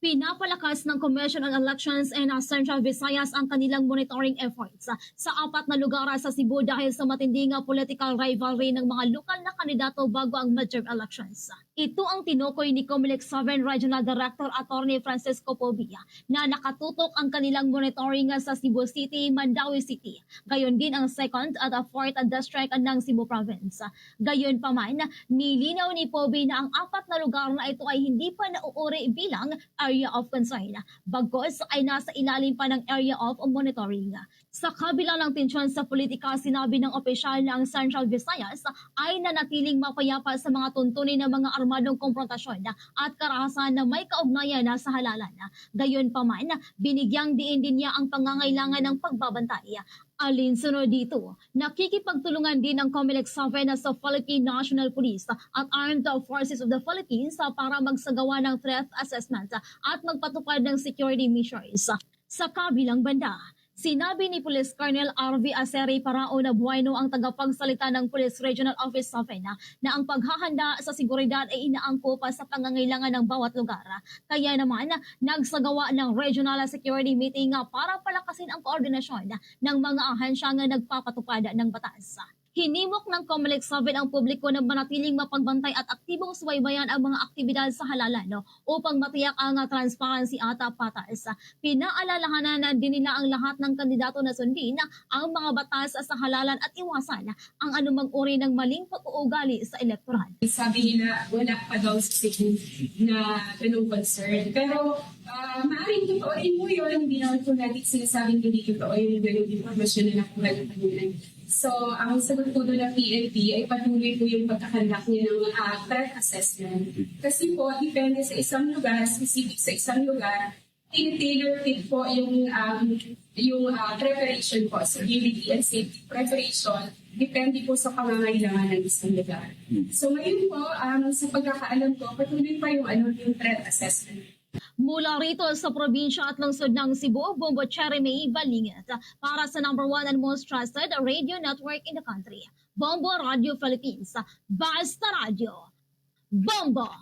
Pinapalakas ng Commission on Elections and uh, Central Visayas ang kanilang monitoring efforts sa apat na lugar uh, sa Cebu dahil sa matinding uh, political rivalry ng mga lokal na kandidato bago ang midterm elections. Ito ang tinukoy ni Comelec 7 Regional Director Attorney Francisco Pobia na nakatutok ang kanilang monitoring sa Cebu City, Mandawi City. Gayon din ang 2nd at uh, 4th District ng Cebu Province. Gayon pa man, nilinaw ni Pobi na ang apat na lugar na ito ay hindi pa nauuri bilang area of concern. Bagos ay nasa ilalim pa ng area of monitoring. Sa kabila ng tensyon sa politika, sinabi ng opisyal ng Central Visayas ay nanatiling mapayapa sa mga tuntunin ng mga armadong konfrontasyon at karahasan na may kaugnayan na sa halalan. Gayon pa man, binigyang diin din niya ang pangangailangan ng pagbabantay. Alinsunod dito, nakikipagtulungan din ng Comelec 7 sa Philippine National Police at Armed Forces of the Philippines para magsagawa ng threat assessment at magpatupad ng security measures. Sa kabilang banda, Sinabi ni Police Colonel RV Aceri Parao na Bueno ang tagapagsalita ng Police Regional Office 7 na, ang paghahanda sa seguridad ay inaangko pa sa pangangailangan ng bawat lugar. Kaya naman, nagsagawa ng Regional Security Meeting para palakasin ang koordinasyon ng mga ahensyang nagpapatupad ng batas. Hinimok ng Comelec 7 ang publiko na manatiling mapagbantay at aktibong subaybayan ang mga aktibidad sa halalan no, upang matiyak ang ah, transparency at ah, patas. Pinaalalahanan na din nila ang lahat ng kandidato na sundin ang mga batas sa halalan at iwasan ang anumang uri ng maling pag-uugali sa elektoral. sabi nila wala pa daw sa Cebu na ganung concern. Pero uh, maaaring totoo rin po yun. Hindi naman po natin sinasabing hindi totoo yung ganung informasyon na nakuha ng kanila. So, ang sagot po doon ng PNP ay patuloy po yung pagkakandak niya ng uh, threat assessment. Kasi po, depende sa isang lugar, specific sa isang lugar, tailor fit po yung um, yung uh, preparation po, security and safety preparation, depende po sa pangangailangan ng isang lugar. So ngayon po, um, sa pagkakaalam ko, patuloy pa yung, ano, yung threat assessment. Mula rito sa probinsya at lungsod ng Cebu, Bombo Cheremy Balingit para sa number one and most trusted radio network in the country, Bombo Radio Philippines. Basta Radio. Bombo!